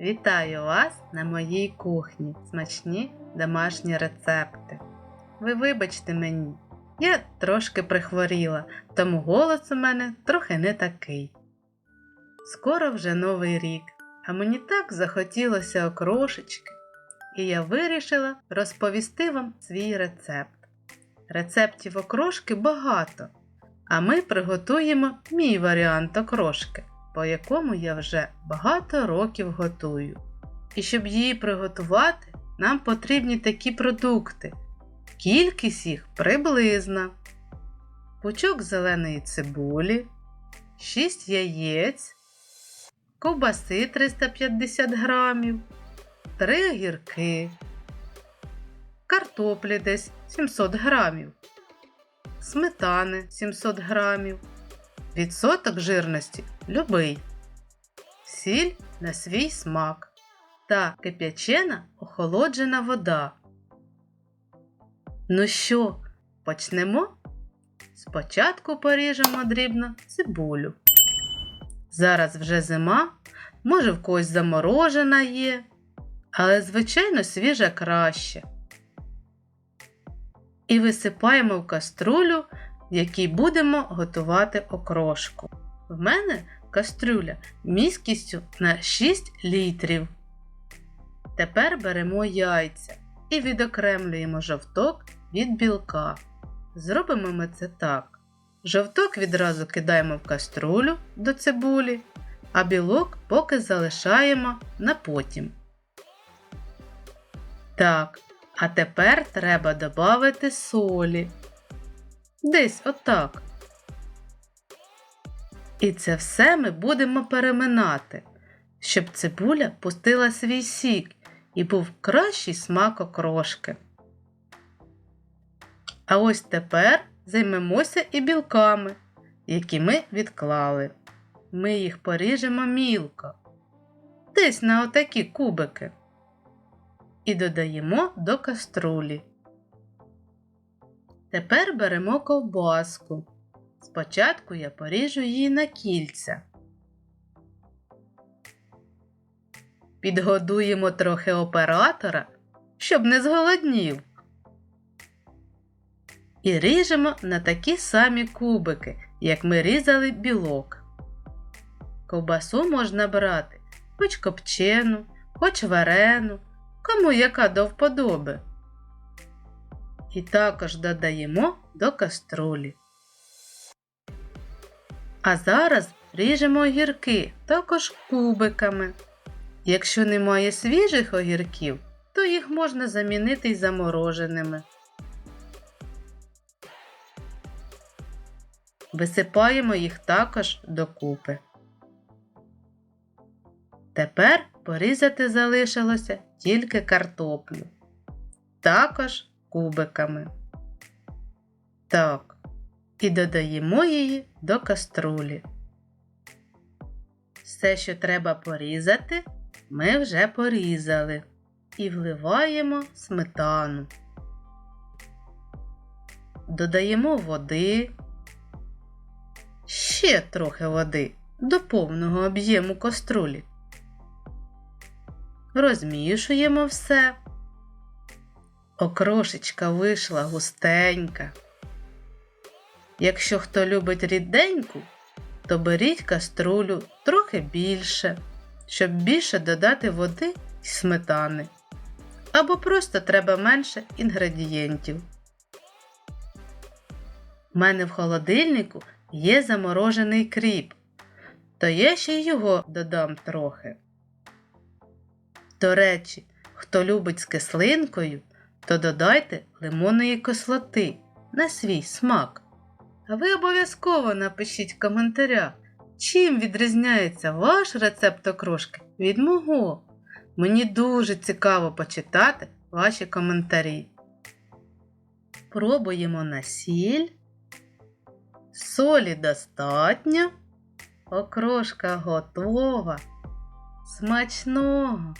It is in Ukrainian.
Вітаю вас на моїй кухні. Смачні домашні рецепти. Ви вибачте мені, я трошки прихворіла, тому голос у мене трохи не такий. Скоро вже новий рік, а мені так захотілося окрошечки, і я вирішила розповісти вам свій рецепт. Рецептів окрошки багато, а ми приготуємо мій варіант окрошки по якому я вже багато років готую. І щоб її приготувати, нам потрібні такі продукти. Кількість їх приблизна. Пучок зеленої цибулі, 6 яєць, ковбаси 350 грамів, 3 огірки, картоплі десь 700 грамів, сметани 700 грамів. Відсоток жирності любий, сіль на свій смак та кип'ячена охолоджена вода. Ну що, почнемо? Спочатку поріжемо дрібно цибулю. Зараз вже зима, може в когось заморожена є, але, звичайно, свіжа краще. І висипаємо в каструлю в якій будемо готувати окрошку. В мене кастрюля міськістю на 6 літрів. Тепер беремо яйця і відокремлюємо жовток від білка. Зробимо ми це так. Жовток відразу кидаємо в каструлю до цибулі, а білок поки залишаємо на потім. Так, а тепер треба додати солі. Десь отак. І це все ми будемо переминати, щоб цибуля пустила свій сік і був кращий смак окрошки. А ось тепер займемося і білками, які ми відклали. Ми їх поріжемо мілко, десь на отакі кубики, і додаємо до каструлі. Тепер беремо ковбаску. Спочатку я поріжу її на кільця. Підгодуємо трохи оператора, щоб не зголоднів. І ріжемо на такі самі кубики, як ми різали білок. Ковбасу можна брати хоч копчену, хоч варену, кому яка до вподоби і також додаємо до каструлі. А зараз ріжемо огірки також кубиками. Якщо немає свіжих огірків, то їх можна замінити й замороженими. Висипаємо їх також докупи. Тепер порізати залишилося тільки картоплю. Також кубиками. Так, і додаємо її до каструлі. Все, що треба порізати, ми вже порізали і вливаємо сметану. Додаємо води, ще трохи води до повного об'єму каструлі. Розмішуємо все. Окрошечка вийшла густенька. Якщо хто любить ріденьку, то беріть каструлю трохи більше, щоб більше додати води і сметани. Або просто треба менше інгредієнтів. У мене в холодильнику є заморожений кріп, то я ще й його додам трохи. До речі, хто любить з кислинкою, то додайте лимонної кислоти на свій смак. А ви обов'язково напишіть в коментарях, чим відрізняється ваш рецепт окрошки від мого. Мені дуже цікаво почитати ваші коментарі. Пробуємо на сіль. Солі достатньо. Окрошка готова. Смачного!